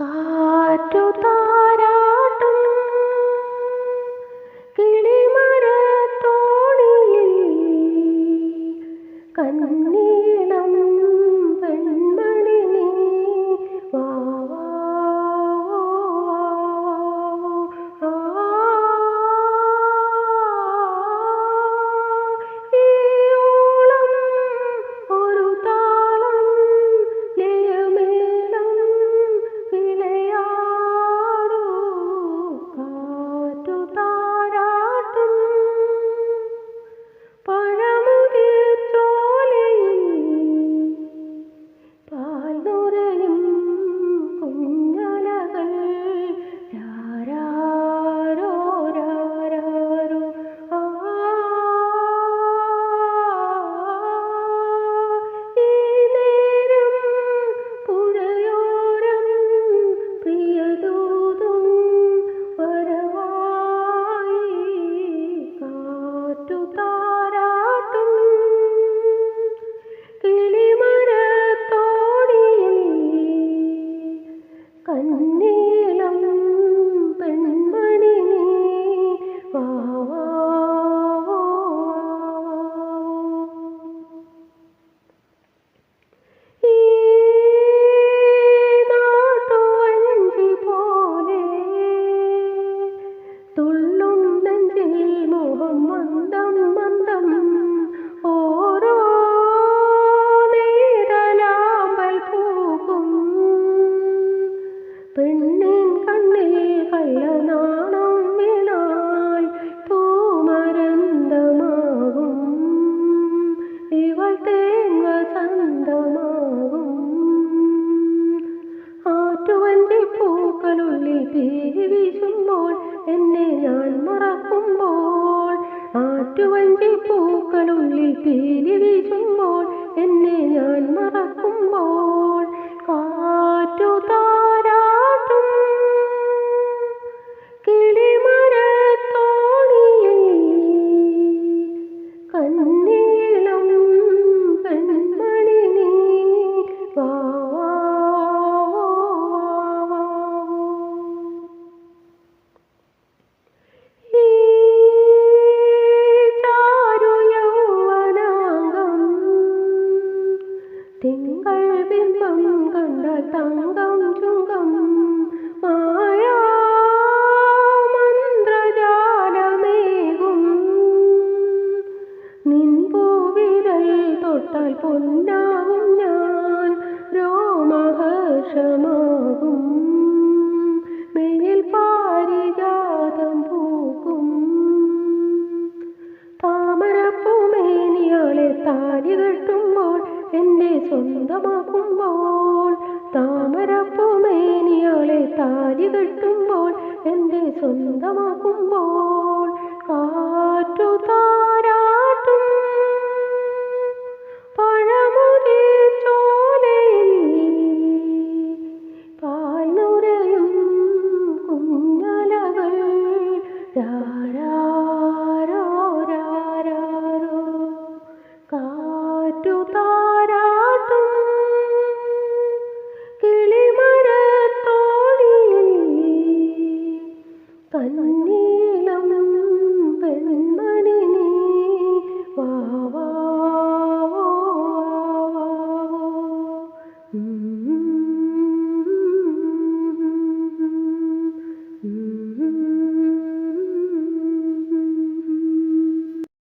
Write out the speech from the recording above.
കാറ്റുതാ പത്തുവഞ്ചി പൂക്കളുള്ളിൽ തേനി വീശുമ്പോൾ എന്നെ ഞാൻ പൊന്നാവും കണ്ട തങ്കം ചുങ്കം. നിൻ തൊട്ടാൽ പൊന്നാകും സ്വന്തമാക്കുമ്പോൾ താമരപ്പൂമേനിയാളെ താലി കെട്ടുമ്പോൾ എന്റെ സ്വന്തമാക്കുമ്പോൾ ആ